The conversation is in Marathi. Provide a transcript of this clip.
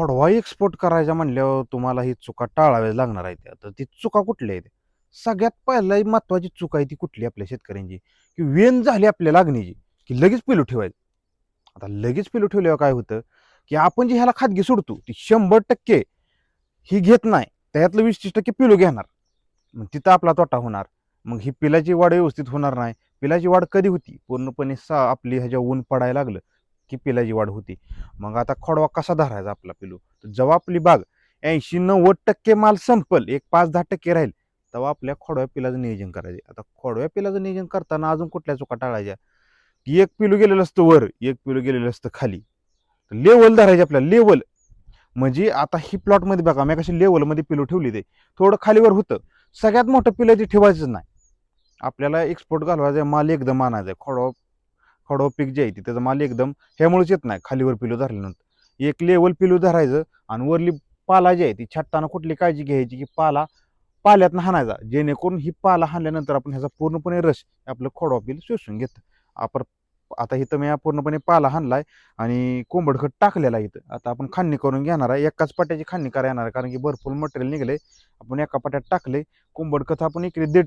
खोडवा एक्सपोर्ट करायचा म्हणल्यावर तुम्हाला ही चुका टाळाव्या लागणार आहे त्या. तर ती चुका कुठल्या आहेत? सगळ्यात पहिला महत्वाची चूक आहे ती कुठली आपल्या शेतकऱ्यांची? की वेन झाली आपल्या लागणीची की लगेच पिलू ठेवायचं. आता लगेच पिलू ठेवल्यावर काय होतं? की आपण जी ह्याला खादगी सोडतो ती शंभर टक्के ही घेत नाही. त्यातलं वीस तीस टक्के पिलू घेणार. मग तिथं आपला तोटा होणार. मग ही पिलाची वाढ व्यवस्थित होणार नाही. पिलाची वाढ कधी होती? पूर्णपणे सा आपली ह्याच्या ऊन पडायला लागलं. की पिलाची वाढ होती. मग आता खोडवा कसा धरायचा आपला पिलू? तर जेव्हा आपली बाग ऐंशी नव्वद टक्के माल संपल एक पाच दहा टक्के राहील तेव्हा आपल्या खोडव्या पिलाचं नियोजन करायचे. आता खोडव्या पिलाचं नियोजन करताना अजून कुठल्या चुका टाळायच्या? की एक पिलू गेलेलं असतं वर एक पिलू गेलेलं असतं खाली. लेवल धरायचे आपल्याला लेवल म्हणजे आता ही प्लॉटमध्ये बघा मी कशी लेवलमध्ये पिलू ठेवली ते. थोडं खालीवर होतं. सगळ्यात मोठं पिलं ते ठेवायचंच नाही. आपल्याला एक्सपोर्ट घालवायचं आहे, माल एकदम आणायचा आहे खोडवा खोडवा पीक जे आहे ते त्याचा माल एकदम ह्यामुळेच येत नाही खालीवर पिलू धरल्यानंतर. एक लेवल पिलू धरायचं आणि वरली पाला जी आहे ती छाटताना कुठली काळजी घ्यायची की पाला पाल्यातनं हाणायचा जेणेकरून ही पाला हाणल्यानंतर आपण ह्याचा पूर्णपणे रस आपलं खोडवा पिल शोषून घेतं. आपण आता इथं मी पूर्णपणे पाला हाणलाय आणि कोंबडखत टाकलेला आहे इथं. आता आपण खांनी करून घेणार आहे. एकाच पट्याची खांनी करा येणार आहे कारण की भरपूर मटेरियल निघले आपण एका पट्यात टाकले कोंबडखत आपण इकडे दीड